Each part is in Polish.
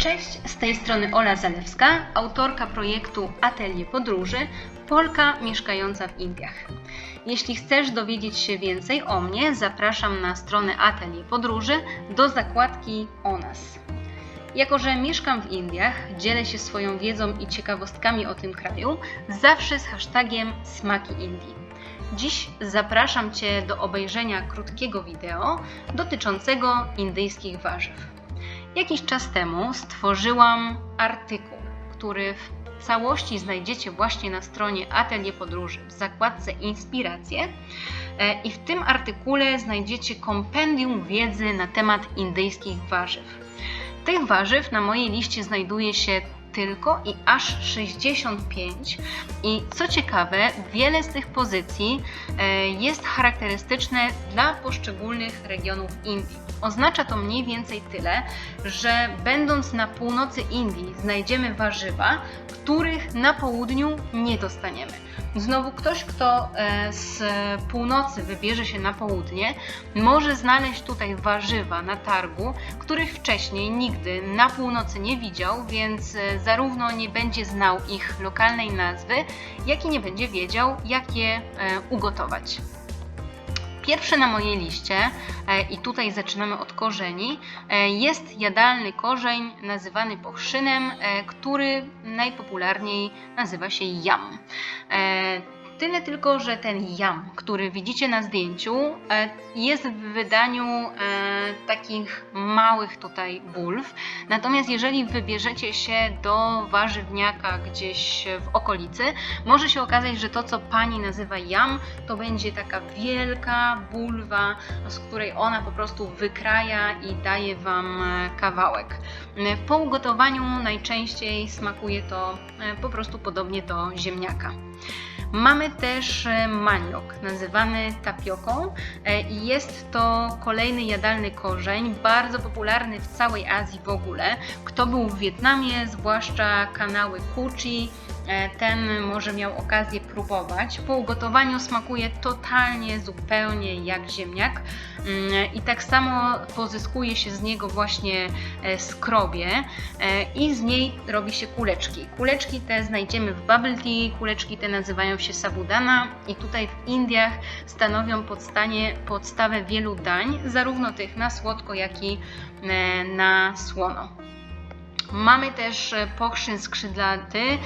Cześć, z tej strony Ola Zalewska, autorka projektu Atelier Podróży, Polka mieszkająca w Indiach. Jeśli chcesz dowiedzieć się więcej o mnie, zapraszam na stronę Atelier Podróży do zakładki o nas. Jako, że mieszkam w Indiach, dzielę się swoją wiedzą i ciekawostkami o tym kraju, zawsze z hashtagiem Smaki Indii. Dziś zapraszam Cię do obejrzenia krótkiego wideo dotyczącego indyjskich warzyw. Jakiś czas temu stworzyłam artykuł, który w całości znajdziecie właśnie na stronie Atelier Podróży w zakładce Inspiracje. E, I w tym artykule znajdziecie kompendium wiedzy na temat indyjskich warzyw. Tych warzyw na mojej liście znajduje się tylko i aż 65. I co ciekawe, wiele z tych pozycji e, jest charakterystyczne dla poszczególnych regionów Indii. Oznacza to mniej więcej tyle, że będąc na północy Indii znajdziemy warzywa, których na południu nie dostaniemy. Znowu ktoś, kto e, z północy wybierze się na południe, może znaleźć tutaj warzywa na targu, których wcześniej nigdy na północy nie widział, więc e, zarówno nie będzie znał ich lokalnej nazwy, jak i nie będzie wiedział, jak je e, ugotować. Pierwszy na mojej liście, i tutaj zaczynamy od korzeni, jest jadalny korzeń nazywany pochrzynem, który najpopularniej nazywa się jam. Tyle tylko, że ten jam, który widzicie na zdjęciu, e, jest w wydaniu e, takich małych tutaj bulw. Natomiast jeżeli wybierzecie się do warzywniaka gdzieś w okolicy, może się okazać, że to, co pani nazywa jam, to będzie taka wielka bulwa, z której ona po prostu wykraja i daje wam e, kawałek. Po ugotowaniu najczęściej smakuje to po prostu podobnie do ziemniaka. Mamy też e, maniok, nazywany tapioką e, i jest to kolejny jadalny korzeń, bardzo popularny w całej Azji w ogóle. Kto był w Wietnamie, zwłaszcza kanały Kuchi, ten może miał okazję próbować. Po ugotowaniu smakuje totalnie, zupełnie jak ziemniak mm, i tak samo pozyskuje się z niego właśnie e, skrobie e, i z niej robi się kuleczki. Kuleczki te znajdziemy w bubble tea, kuleczki te nazywają się sabudana i tutaj w Indiach stanowią podstanie, podstawę wielu dań, zarówno tych na słodko, jak i na słono. Mamy też e, pokrzyn skrzydlaty e,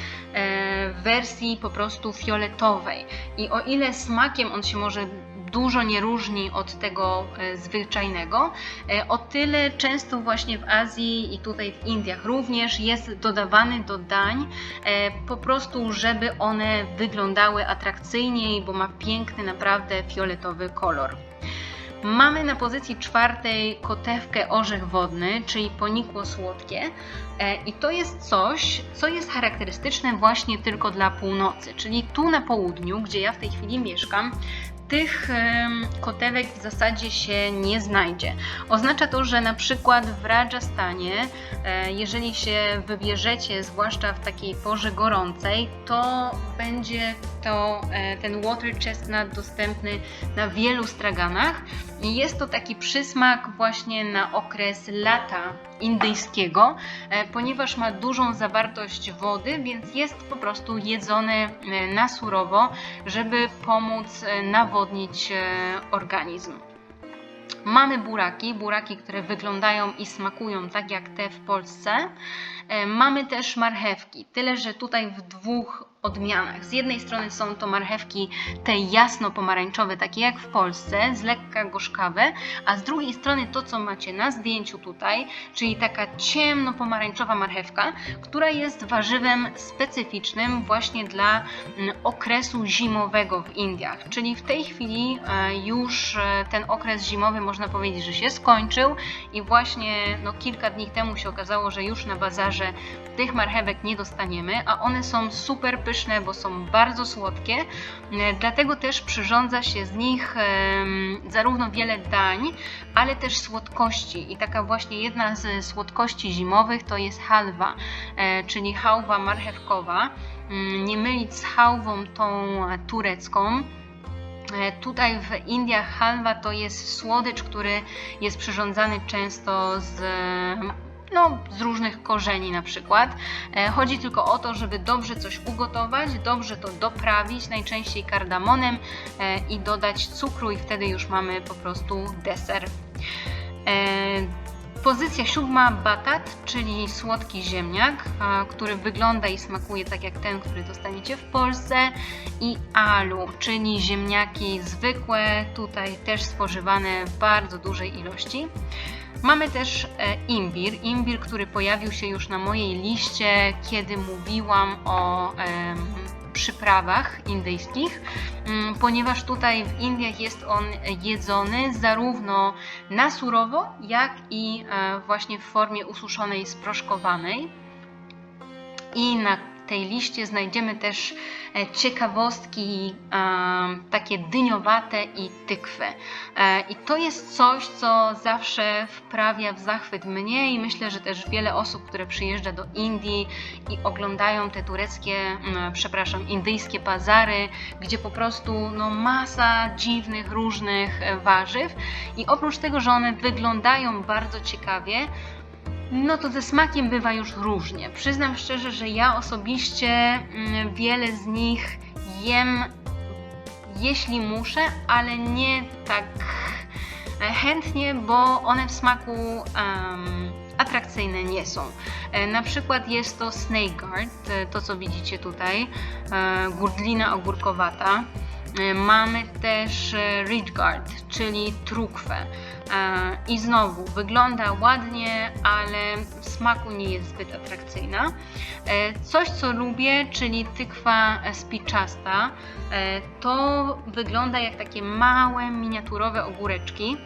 w wersji po prostu fioletowej. I o ile smakiem on się może dużo nie różni od tego e, zwyczajnego, o tyle często właśnie w Azji i tutaj w Indiach również jest dodawany do dań po prostu, żeby one wyglądały atrakcyjniej, bo ma piękny naprawdę fioletowy kolor. Mamy na pozycji czwartej kotewkę orzech wodny, czyli ponikło słodkie. E, I to jest coś, co jest charakterystyczne właśnie tylko dla północy, czyli tu na południu, gdzie ja w tej chwili mieszkam, tych kotewek w zasadzie się nie znajdzie. Oznacza to, że na przykład w Rajasthanie, e, jeżeli się wybierzecie, zwłaszcza w takiej porze gorącej, to będzie to e, ten water chestnut dostępny na wielu straganach. Jest to taki przysmak właśnie na okres lata indyjskiego, e, ponieważ ma dużą zawartość wody, więc jest po prostu jedzony na surowo, żeby pomóc nawodnić organizm. Mamy buraki, buraki, które wyglądają i smakują tak jak te w Polsce. Mamy też marchewki, tyle że tutaj w dwóch odmianach. Z jednej strony są to marchewki te jasno-pomarańczowe, takie jak w Polsce, z lekka gorzkawe, a z drugiej strony to, co macie na zdjęciu tutaj, czyli taka ciemno-pomarańczowa marchewka, która jest warzywem specyficznym właśnie dla mm, okresu zimowego w Indiach. Czyli w tej chwili e, już e, ten okres zimowy można powiedzieć, że się skończył i właśnie no, kilka dni temu się okazało, że już na bazarze tych marchewek nie dostaniemy, a one są super pyszne pyszne, bo są bardzo słodkie, e, dlatego też przyrządza się z nich zarówno wiele dań, ale też słodkości. I taka właśnie jedna z słodkości zimowych to jest halwa, e, czyli hałwa marchewkowa. Mm, nie mylić z hałwą tą turecką. E, tutaj w Indiach halwa to jest słodycz, który jest przyrządzany często z no, z różnych korzeni na przykład. E, Chodzi tylko o to, żeby dobrze coś ugotować, dobrze to doprawić, najczęściej kardamonem e, i dodać cukru i wtedy już mamy po prostu deser. E, Pozycja siódma batat, czyli słodki ziemniak, który wygląda i smakuje tak jak ten, który dostaniecie w Polsce. I alu, czyli ziemniaki zwykłe, tutaj też spożywane w bardzo dużej ilości. Mamy też e, imbir, imbir, który pojawił się już na mojej liście, kiedy mówiłam o przyprawach indyjskich, mm, ponieważ tutaj w Indiach jest on jedzony zarówno na surowo, jak i e, właśnie w formie ususzonej, sproszkowanej. I na tej liście znajdziemy też e, ciekawostki e, takie dyniowate i tykwy. E, I to jest coś, co zawsze wprawia w zachwyt mnie i myślę, że też wiele osób, które przyjeżdża do Indii i oglądają te tureckie, mm, przepraszam, indyjskie bazary, gdzie po prostu no, masa dziwnych, różnych warzyw. I oprócz tego, że one wyglądają bardzo ciekawie, no to ze smakiem bywa już różnie. Przyznam szczerze, że ja osobiście mm, wiele z nich jem, jeśli muszę, ale nie tak e, chętnie, bo one w smaku em, atrakcyjne nie są. E, Na przykład jest to snake guard, e, to co widzicie tutaj, gurdlina ogórkowata. Mamy też ridge guard, czyli trukwę. E, I znowu wygląda ładnie, ale w smaku nie jest zbyt atrakcyjna. E, Coś co lubię, czyli tykwa spiczasta. E, To wygląda jak takie małe, miniaturowe ogóreczki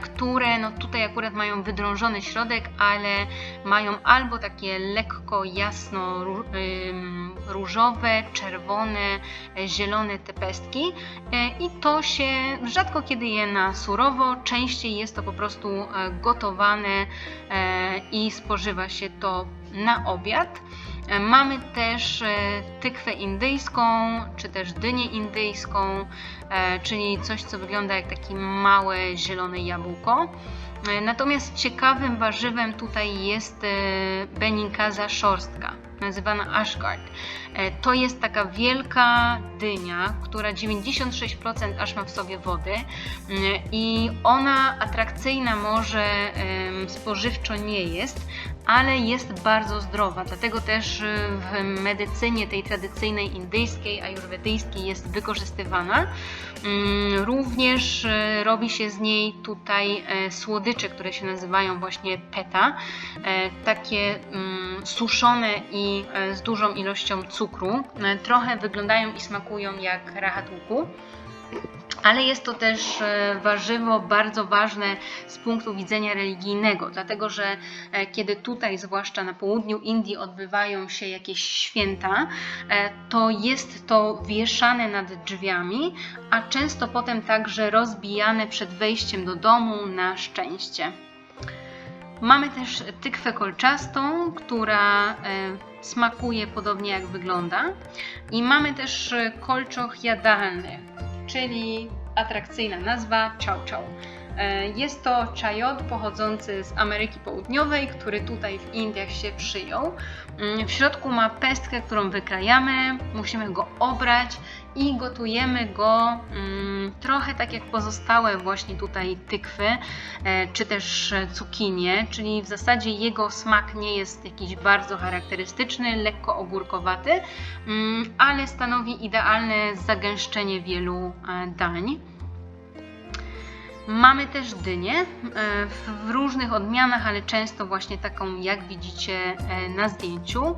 które no tutaj akurat mają wydrążony środek, ale mają albo takie lekko jasno różowe, czerwone, zielone te pestki e, i to się rzadko kiedy je na surowo, częściej jest to po prostu e, gotowane e, i spożywa się to na obiad. Mamy też tykwę indyjską, czy też dynię indyjską, czyli coś, co wygląda jak takie małe zielone jabłko. E, Natomiast ciekawym warzywem tutaj jest e, beninkaza szorstka, nazywana ashgard. E, To jest taka wielka dynia, która 96% aż ma w sobie wody i ona atrakcyjna może spożywczo nie jest, ale jest bardzo zdrowa, dlatego też y, w medycynie tej tradycyjnej indyjskiej, ajurwedyjskiej jest wykorzystywana. Mm, Również y, robi się z niej tutaj e, słodycze, które się nazywają właśnie peta, e, takie mm, suszone i e, z dużą ilością cukru. Trochę wyglądają i smakują jak łuku. Ale jest to też e, warzywo bardzo ważne z punktu widzenia religijnego, dlatego że e, kiedy tutaj, zwłaszcza na południu Indii, odbywają się jakieś święta, e, to jest to wieszane nad drzwiami, a często potem także rozbijane przed wejściem do domu na szczęście. Mamy też tykwę kolczastą, która smakuje podobnie jak wygląda. I mamy też kolczoch jadalny, czyli atrakcyjna nazwa chow chow. E, Jest to czajot pochodzący z Ameryki Południowej, który tutaj w Indiach się przyjął. Mm, W środku ma pestkę, którą wykrajamy, musimy go obrać i gotujemy go mm, trochę tak jak pozostałe właśnie tutaj tykwy, e, czy też cukinie, czyli w zasadzie jego smak nie jest jakiś bardzo charakterystyczny, lekko ogórkowaty, mm, ale stanowi idealne zagęszczenie wielu e, dań. Mamy też dynię e, w różnych odmianach, ale często właśnie taką, jak widzicie e, na zdjęciu.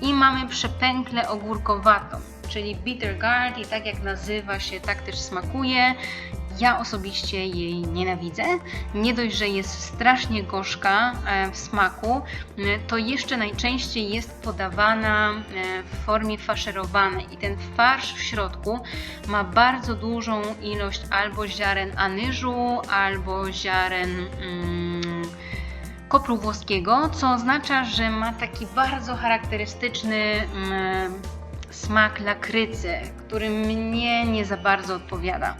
I mamy przepęklę ogórkowatą, czyli bitter gourd i tak jak nazywa się, tak też smakuje. Ja osobiście jej nienawidzę. Nie dość, że jest strasznie gorzka e, w smaku, e, to jeszcze najczęściej jest podawana e, w formie faszerowanej i ten farsz w środku ma bardzo dużą ilość albo ziaren anyżu, albo ziaren mm, kopru włoskiego, co oznacza, że ma taki bardzo charakterystyczny mm, smak lakrycy, który mnie nie za bardzo odpowiada.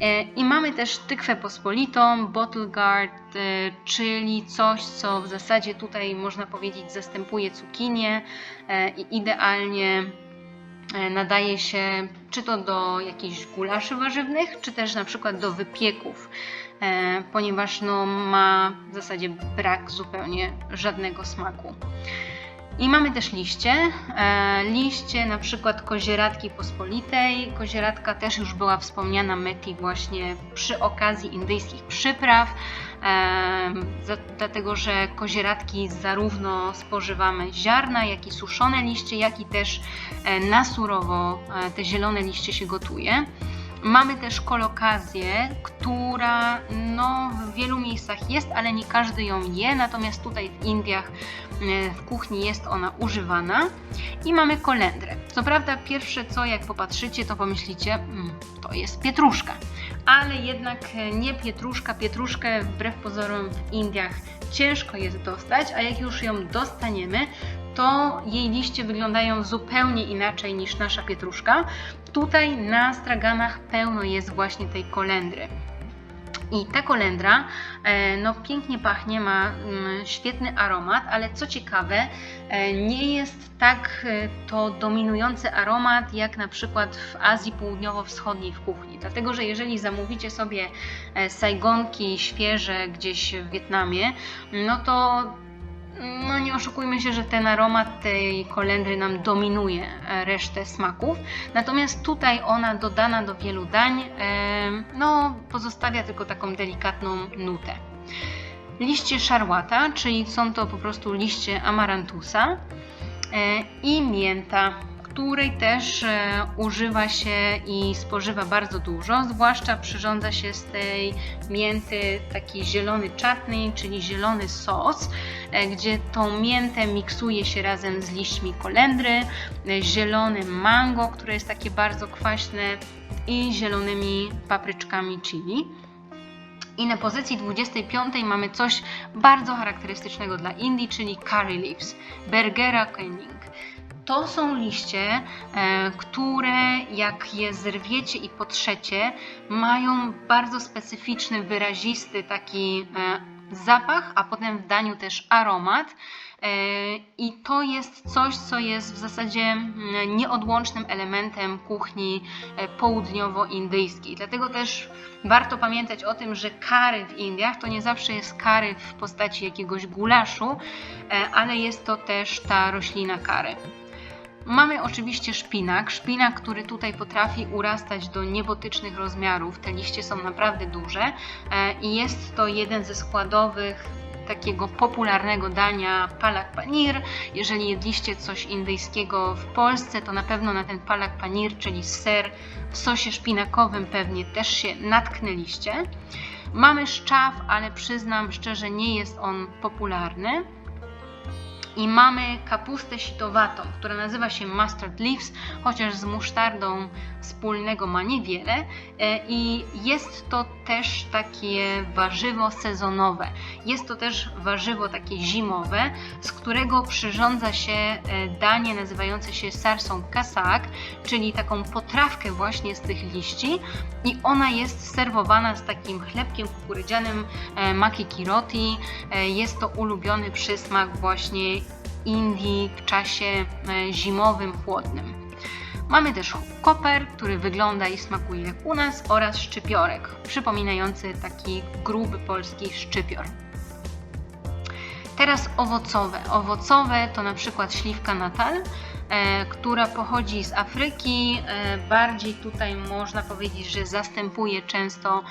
E, I mamy też tykwę pospolitą, bottle guard, e, czyli coś, co w zasadzie tutaj można powiedzieć zastępuje cukinię e, i idealnie nadaje się czy to do jakichś gulaszy warzywnych, czy też na przykład do wypieków, ponieważ no, ma w zasadzie brak zupełnie żadnego smaku. I mamy też liście. E, liście na przykład kozieradki pospolitej. Kozieradka też już była wspomniana Meti właśnie przy okazji indyjskich przypraw, e, dlatego że kozieradki zarówno spożywamy ziarna, jak i suszone liście, jak i też e, na surowo te zielone liście się gotuje. Mamy też kolokazję, która no, w wielu miejscach jest, ale nie każdy ją je, natomiast tutaj w Indiach e, w kuchni jest ona używana. I mamy kolendrę. Co prawda pierwsze co jak popatrzycie to pomyślicie, mm, to jest pietruszka, ale jednak e, nie pietruszka. Pietruszkę wbrew pozorom w Indiach ciężko jest dostać, a jak już ją dostaniemy, to jej liście wyglądają zupełnie inaczej niż nasza pietruszka. Tutaj na straganach pełno jest właśnie tej kolendry. I ta kolendra e, no, pięknie pachnie, ma mm, świetny aromat, ale co ciekawe, e, nie jest tak e, to dominujący aromat jak na przykład w Azji Południowo-Wschodniej w kuchni. Dlatego, że jeżeli zamówicie sobie sajgonki świeże gdzieś w Wietnamie, no to no nie oszukujmy się, że ten aromat tej kolendry nam dominuje e, resztę smaków. Natomiast tutaj ona dodana do wielu dań, e, no pozostawia tylko taką delikatną nutę. Liście szarłata, czyli są to po prostu liście amarantusa e, i mięta której też e, używa się i spożywa bardzo dużo, zwłaszcza przyrządza się z tej mięty taki zielony chutney, czyli zielony sos, e, gdzie tą miętę miksuje się razem z liśćmi kolendry, e, zielony mango, które jest takie bardzo kwaśne i zielonymi papryczkami chili. I na pozycji 25 mamy coś bardzo charakterystycznego dla Indii, czyli curry leaves, Bergera Canning. To są liście, e, które jak je zerwiecie i potrzecie, mają bardzo specyficzny, wyrazisty taki e, zapach, a potem w daniu też aromat. E, I to jest coś, co jest w zasadzie nieodłącznym elementem kuchni południowo-indyjskiej. Dlatego też warto pamiętać o tym, że kary w Indiach to nie zawsze jest kary w postaci jakiegoś gulaszu, ale jest to też ta roślina kary. Mamy oczywiście szpinak, szpinak, który tutaj potrafi urastać do niebotycznych rozmiarów. Te liście są naprawdę duże e, i jest to jeden ze składowych takiego popularnego dania palak panir. Jeżeli jedliście coś indyjskiego w Polsce, to na pewno na ten palak panir, czyli ser w sosie szpinakowym pewnie też się natknęliście. Mamy szczaw, ale przyznam szczerze, nie jest on popularny i mamy kapustę sitowatą, która nazywa się mustard leaves, chociaż z musztardą wspólnego ma niewiele e, i jest to też takie warzywo sezonowe. Jest to też warzywo takie zimowe, z którego przyrządza się e, danie nazywające się sarsą kasak, czyli taką potrawkę właśnie z tych liści i ona jest serwowana z takim chlebkiem kukurydzianym e, makiki roti. Jest to ulubiony przysmak właśnie Indii w czasie e, zimowym, chłodnym. Mamy też koper, który wygląda i smakuje jak u nas oraz szczypiorek, przypominający taki gruby polski szczypior. Teraz owocowe. Owocowe to na przykład śliwka natal, e, która pochodzi z Afryki. E, bardziej tutaj można powiedzieć, że zastępuje często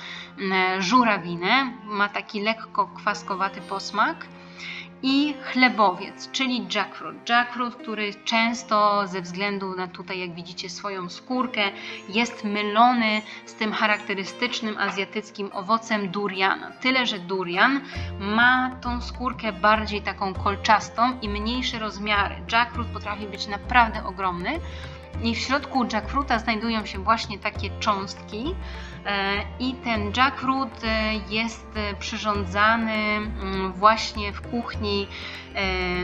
żurawinę. Ma taki lekko kwaskowaty posmak i chlebowiec, czyli jackfruit. Jackfruit, który często ze względu na tutaj, jak widzicie, swoją skórkę, jest mylony z tym charakterystycznym azjatyckim owocem duriana. Tyle, że durian ma tą skórkę bardziej taką kolczastą i mniejsze rozmiary. Jackfruit potrafi być naprawdę ogromny. I w środku jackfruita znajdują się właśnie takie cząstki, e, i ten jackfruit e, jest przyrządzany mm, właśnie w kuchni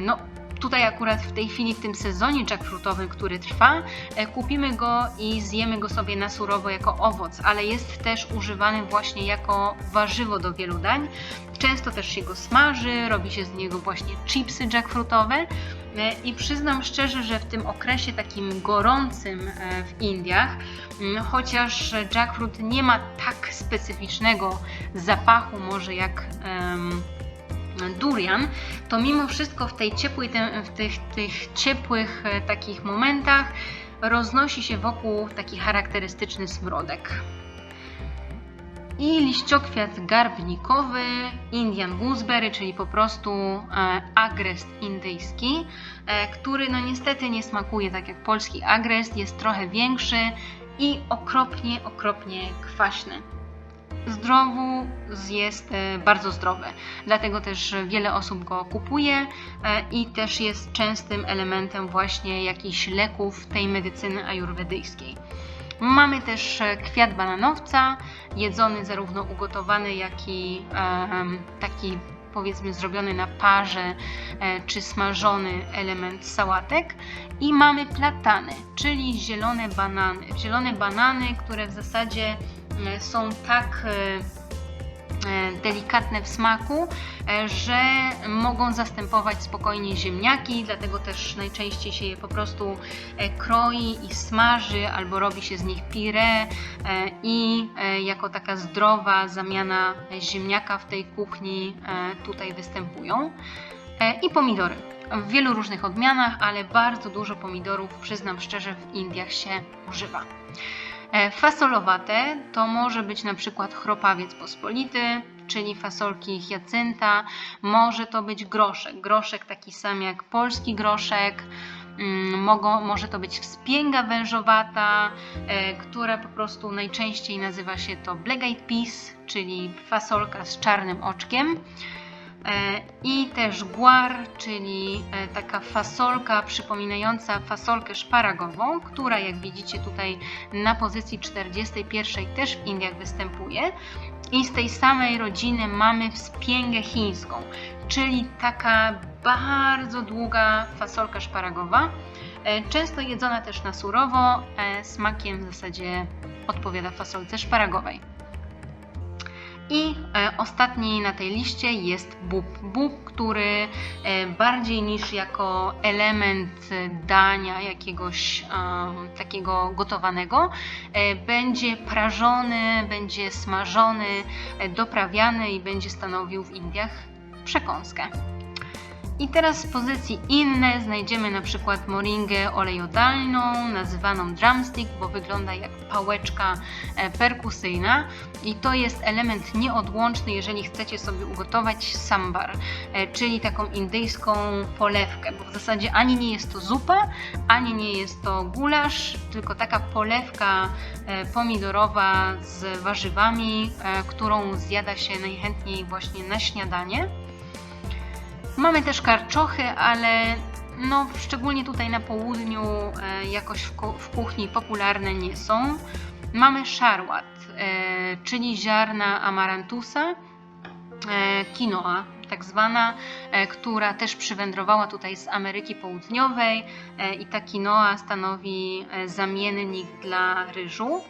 no, Tutaj akurat w tej chwili, w tym sezonie jackfruitowym, który trwa, e, kupimy go i zjemy go sobie na surowo jako owoc, ale jest też używany właśnie jako warzywo do wielu dań. Często też się go smaży, robi się z niego właśnie chipsy jackfruitowe. E, I przyznam szczerze, że w tym okresie takim gorącym e, w Indiach, mm, chociaż jackfruit nie ma tak specyficznego zapachu, może jak durian, to mimo wszystko w, tej ciepłej, w tych, tych ciepłych e, takich momentach roznosi się wokół taki charakterystyczny smrodek. I liściokwiat garbnikowy, Indian gooseberry, czyli po prostu e, agrest indyjski, e, który no niestety nie smakuje tak jak polski agrest, jest trochę większy i okropnie, okropnie kwaśny. Zdrowu jest e, bardzo zdrowy, dlatego też wiele osób go kupuje i też jest częstym elementem właśnie jakichś leków tej medycyny ajurwedyjskiej. Mamy też e, kwiat bananowca, jedzony zarówno ugotowany, jak i taki powiedzmy zrobiony na parze e, czy smażony element sałatek. I mamy platany, czyli zielone banany. Zielone banany, które w zasadzie e, są tak delikatne w smaku, e, że mogą zastępować spokojnie ziemniaki, dlatego też najczęściej się je po prostu e, kroi i smaży albo robi się z nich pire e, i e, jako taka zdrowa zamiana ziemniaka w tej kuchni e, tutaj występują. E, I pomidory. W wielu różnych odmianach, ale bardzo dużo pomidorów, przyznam szczerze, w Indiach się używa. E, Fasolowate to może być na przykład chropawiec pospolity, czyli fasolki hiacynta, może to być groszek, groszek taki sam jak polski groszek, Mm, Mogą, może to być wspięga wężowata, e, która po prostu najczęściej nazywa się to black eyed peas, czyli fasolka z czarnym oczkiem. E, I też guar, czyli e, taka fasolka przypominająca fasolkę szparagową, która jak widzicie tutaj na pozycji 41 też w Indiach występuje. I z tej samej rodziny mamy wspięgę chińską, czyli taka bardzo długa fasolka szparagowa. E, Często jedzona też na surowo, smakiem w zasadzie odpowiada fasolce szparagowej. I e, ostatni na tej liście jest bób. Bób, który e, bardziej niż jako element e, dania jakiegoś em, takiego gotowanego, e, będzie prażony, będzie smażony, e, doprawiany i będzie stanowił w Indiach przekąskę. I teraz w pozycji inne znajdziemy na przykład moringę olejodalną, nazywaną drumstick, bo wygląda jak pałeczka e, perkusyjna i to jest element nieodłączny, jeżeli chcecie sobie ugotować sambar, e, czyli taką indyjską polewkę, bo w zasadzie ani nie jest to zupa, ani nie jest to gulasz, tylko taka polewka e, pomidorowa z warzywami, którą zjada się najchętniej właśnie na śniadanie. Mamy też karczochy, ale no, szczególnie tutaj na południu e, jakoś w, ku- w kuchni popularne nie są. Mamy szarłat, e, czyli ziarna amarantusa, e, quinoa tak zwana, która też przywędrowała tutaj z Ameryki Południowej i ta quinoa stanowi zamiennik dla ryżu.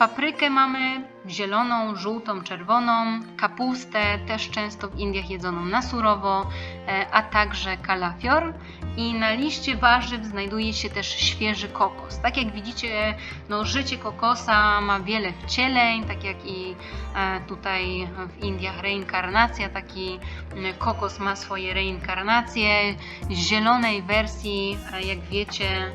Paprykę mamy zieloną, żółtą, czerwoną, kapustę też często w Indiach jedzoną na surowo, e, a także kalafior. I na liście warzyw znajduje się też świeży kokos. Tak jak widzicie, no, życie kokosa ma wiele wcieleń, tak jak i e, tutaj w Indiach reinkarnacja, taki kokos ma swoje reinkarnacje. Z zielonej wersji, e, jak wiecie,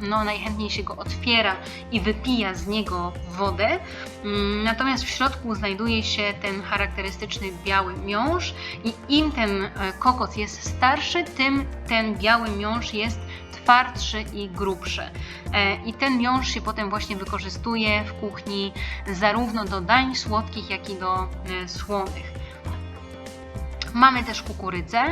no, najchętniej się go otwiera i wypija z niego wodę. Mm, Natomiast w środku znajduje się ten charakterystyczny biały miąższ i im ten e, kokos jest starszy, tym ten biały miąższ jest twardszy i grubszy. E, I ten miąższ się potem właśnie wykorzystuje w kuchni zarówno do dań słodkich, jak i do e, słonych. Mamy też kukurydzę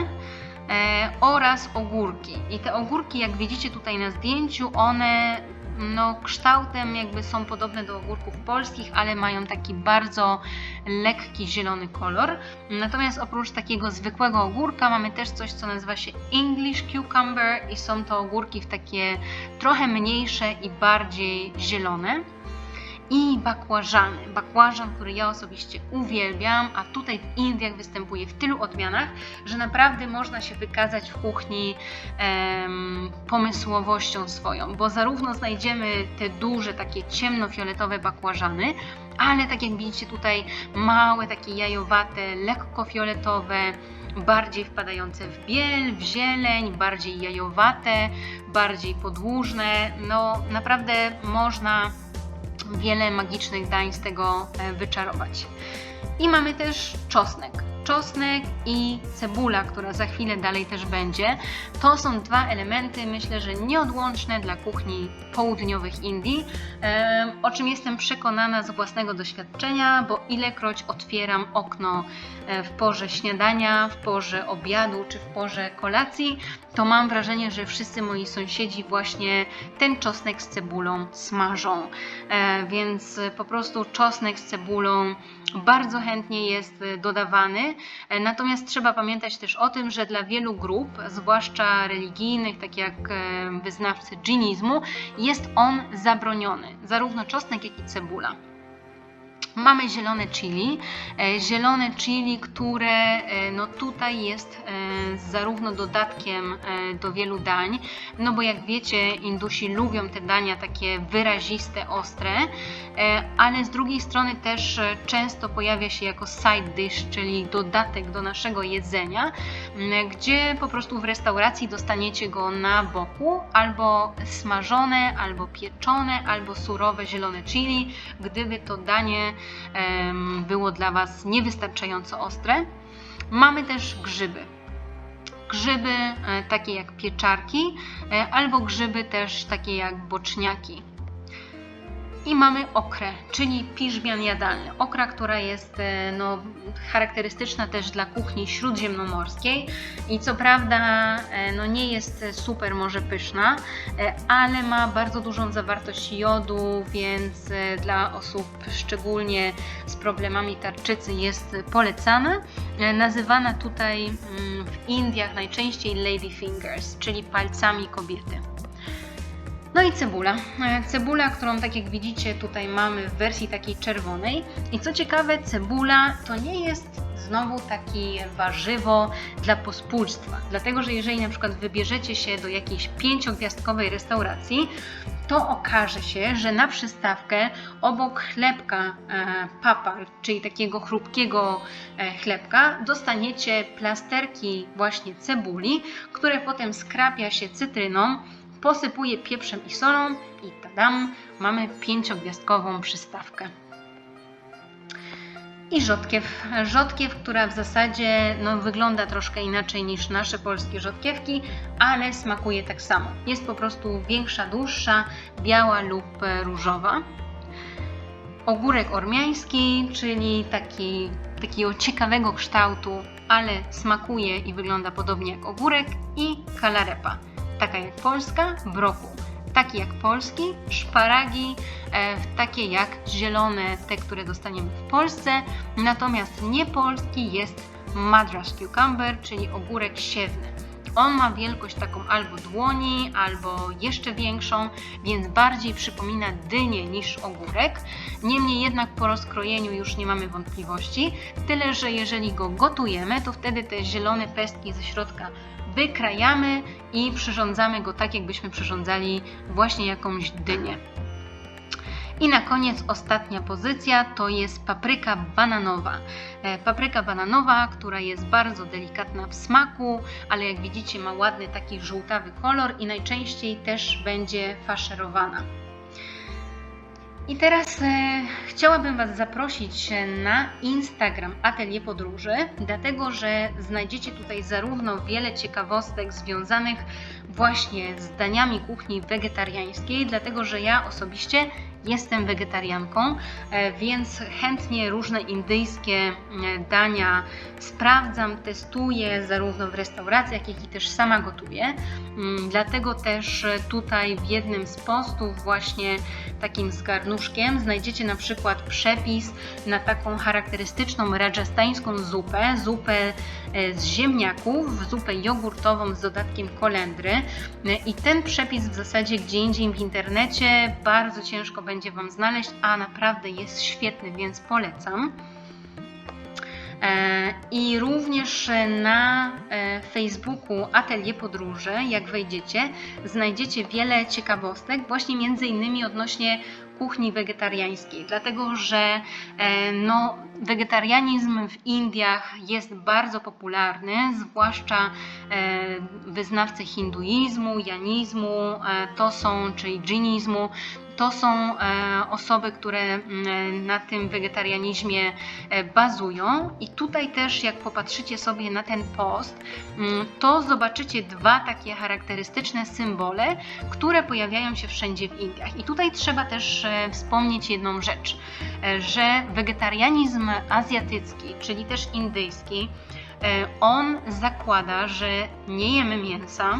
oraz ogórki. I te ogórki, jak widzicie tutaj na zdjęciu, one no, kształtem jakby są podobne do ogórków polskich, ale mają taki bardzo lekki zielony kolor. Natomiast oprócz takiego zwykłego ogórka mamy też coś, co nazywa się English Cucumber i są to ogórki w takie trochę mniejsze i bardziej zielone i bakłażany. Bakłażan, który ja osobiście uwielbiam, a tutaj w Indiach występuje w tylu odmianach, że naprawdę można się wykazać w kuchni em, pomysłowością swoją, bo zarówno znajdziemy te duże, takie ciemnofioletowe bakłażany, ale tak jak widzicie tutaj małe, takie jajowate, lekko fioletowe, bardziej wpadające w biel, w zieleń, bardziej jajowate, bardziej podłużne. No naprawdę można wiele magicznych dań z tego e, wyczarować. I mamy też czosnek. Czosnek i cebula, która za chwilę dalej też będzie. To są dwa elementy, myślę, że nieodłączne dla kuchni południowych Indii, o czym jestem przekonana z własnego doświadczenia, bo ilekroć otwieram okno e, w porze śniadania, w porze obiadu czy w porze kolacji, to mam wrażenie, że wszyscy moi sąsiedzi właśnie ten czosnek z cebulą smażą. E, więc po prostu czosnek z cebulą bardzo chętnie jest dodawany. E, natomiast trzeba pamiętać też o tym, że dla wielu grup, zwłaszcza religijnych, tak jak e, wyznawcy dżinizmu, jest on zabroniony, zarówno czosnek, jak i cebula. Mamy zielone chili. E, zielone chili, które e, no tutaj jest e, zarówno dodatkiem do wielu dań, no bo jak wiecie, Indusi lubią te dania takie wyraziste, ostre, ale z drugiej strony też często pojawia się jako side dish, czyli dodatek do naszego jedzenia, gdzie po prostu w restauracji dostaniecie go na boku, albo smażone, albo pieczone, albo surowe zielone chili, gdyby to danie było dla Was niewystarczająco ostre. Mamy też grzyby. Grzyby e, takie jak pieczarki, e, albo grzyby też takie jak boczniaki. I mamy okrę, czyli piżmian jadalny. Okra, która jest e, no, charakterystyczna też dla kuchni śródziemnomorskiej i co prawda e, no, nie jest super może pyszna, e, ale ma bardzo dużą zawartość jodu, więc dla osób szczególnie z problemami tarczycy jest polecana. Nazywana tutaj mm, w Indiach najczęściej lady fingers, czyli palcami kobiety. No i cebula. E, cebula, którą tak jak widzicie tutaj mamy w wersji takiej czerwonej. I co ciekawe, cebula to nie jest znowu takie warzywo dla pospólstwa. Dlatego, że jeżeli na przykład wybierzecie się do jakiejś pięciogwiazdkowej restauracji, to okaże się, że na przystawkę obok chlebka e, papa, czyli takiego chrupkiego e, chlebka, dostaniecie plasterki właśnie cebuli, które potem skrapia się cytryną posypuję pieprzem i solą i tadam, mamy pięciogwiazdkową przystawkę. I rzodkiew. Rzodkiew, która w zasadzie no, wygląda troszkę inaczej niż nasze polskie rzodkiewki, ale smakuje tak samo. Jest po prostu większa, dłuższa, biała lub różowa. Ogórek ormiański, czyli taki, takiego ciekawego kształtu, ale smakuje i wygląda podobnie jak ogórek i kalarepa taka jak polska, broku. Taki jak polski, szparagi, e, takie jak zielone, te, które dostaniemy w Polsce. Natomiast nie polski jest madras cucumber, czyli ogórek siewny. On ma wielkość taką albo dłoni, albo jeszcze większą, więc bardziej przypomina dynię niż ogórek. Niemniej jednak po rozkrojeniu już nie mamy wątpliwości. Tyle, że jeżeli go gotujemy, to wtedy te zielone pestki ze środka wykrajamy i przyrządzamy go tak, jakbyśmy przyrządzali właśnie jakąś dynię. I na koniec ostatnia pozycja to jest papryka bananowa. E, papryka bananowa, która jest bardzo delikatna w smaku, ale jak widzicie ma ładny taki żółtawy kolor i najczęściej też będzie faszerowana. I teraz e, chciałabym Was zaprosić na Instagram Atelier Podróży, dlatego że znajdziecie tutaj zarówno wiele ciekawostek związanych właśnie z daniami kuchni wegetariańskiej, dlatego że ja osobiście jestem wegetarianką, e, więc chętnie różne indyjskie e, dania sprawdzam, testuję zarówno w restauracjach, jak i też sama gotuję. Mm, Dlatego też e, tutaj w jednym z postów, właśnie takim z garnuszkiem, znajdziecie na przykład przepis na taką charakterystyczną rajasthańską zupę, zupę z ziemniaków, zupę jogurtową z dodatkiem kolendry. E, I ten przepis w zasadzie gdzie indziej w internecie bardzo ciężko będzie Wam znaleźć, a naprawdę jest świetny, więc polecam. E, I również na e, Facebooku Atelier Podróży, jak wejdziecie, znajdziecie wiele ciekawostek, właśnie między innymi odnośnie kuchni wegetariańskiej, dlatego że e, no, wegetarianizm w Indiach jest bardzo popularny, zwłaszcza e, wyznawcy hinduizmu, janizmu, e, to są, czyli dżinizmu, to są e, osoby, które na tym wegetarianizmie e, bazują. I tutaj też, jak popatrzycie sobie na ten post, to zobaczycie dwa takie charakterystyczne symbole, które pojawiają się wszędzie w Indiach. I tutaj trzeba też e, wspomnieć jedną rzecz, że wegetarianizm azjatycki, czyli też indyjski, on zakłada, że nie jemy mięsa,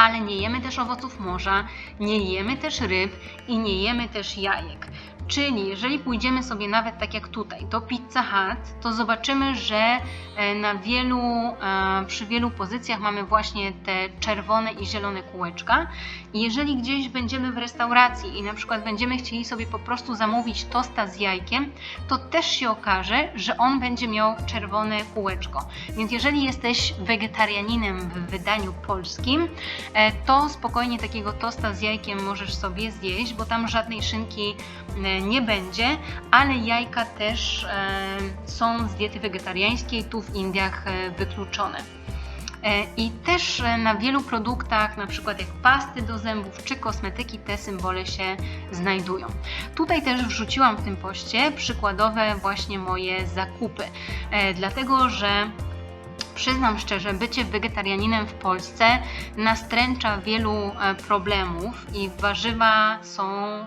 ale nie jemy też owoców morza, nie jemy też ryb i nie jemy też jajek. Czyli jeżeli pójdziemy sobie nawet tak jak tutaj do Pizza Hut, to zobaczymy, że e, na wielu, e, przy wielu pozycjach mamy właśnie te czerwone i zielone kółeczka. Jeżeli gdzieś będziemy w restauracji i na przykład będziemy chcieli sobie po prostu zamówić tosta z jajkiem, to też się okaże, że on będzie miał czerwone kółeczko. Więc jeżeli jesteś wegetarianinem w wydaniu polskim, e, to spokojnie takiego tosta z jajkiem możesz sobie zjeść, bo tam żadnej szynki nie będzie, ale jajka też e, są z diety wegetariańskiej tu w Indiach e, wykluczone. E, I też e, na wielu produktach, na przykład jak pasty do zębów czy kosmetyki, te symbole się znajdują. Tutaj też wrzuciłam w tym poście przykładowe właśnie moje zakupy, e, dlatego że Przyznam szczerze, bycie wegetarianinem w Polsce nastręcza wielu e, problemów i warzywa są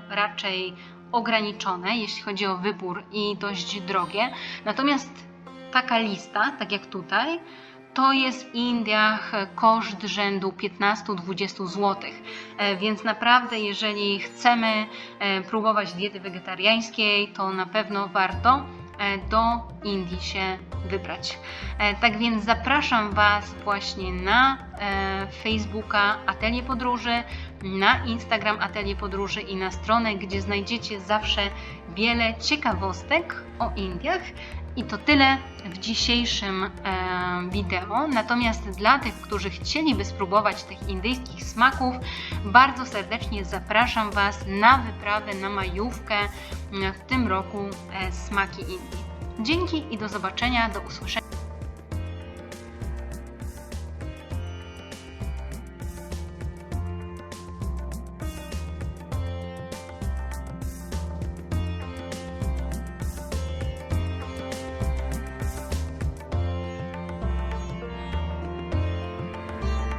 raczej ograniczone, jeśli chodzi o wybór i dość drogie. Natomiast taka lista, tak jak tutaj, to jest w Indiach koszt rzędu 15-20 zł. E, Więc naprawdę, jeżeli chcemy e, próbować diety wegetariańskiej, to na pewno warto do Indii się wybrać. E, Tak więc zapraszam Was właśnie na e, Facebooka Atelier Podróży, na Instagram Atelier Podróży i na stronę, gdzie znajdziecie zawsze wiele ciekawostek o Indiach. I to tyle w dzisiejszym e, wideo. Natomiast dla tych, którzy chcieliby spróbować tych indyjskich smaków, bardzo serdecznie zapraszam Was na wyprawę na majówkę m, w tym roku e, Smaki Indii. Dzięki i do zobaczenia, do usłyszenia.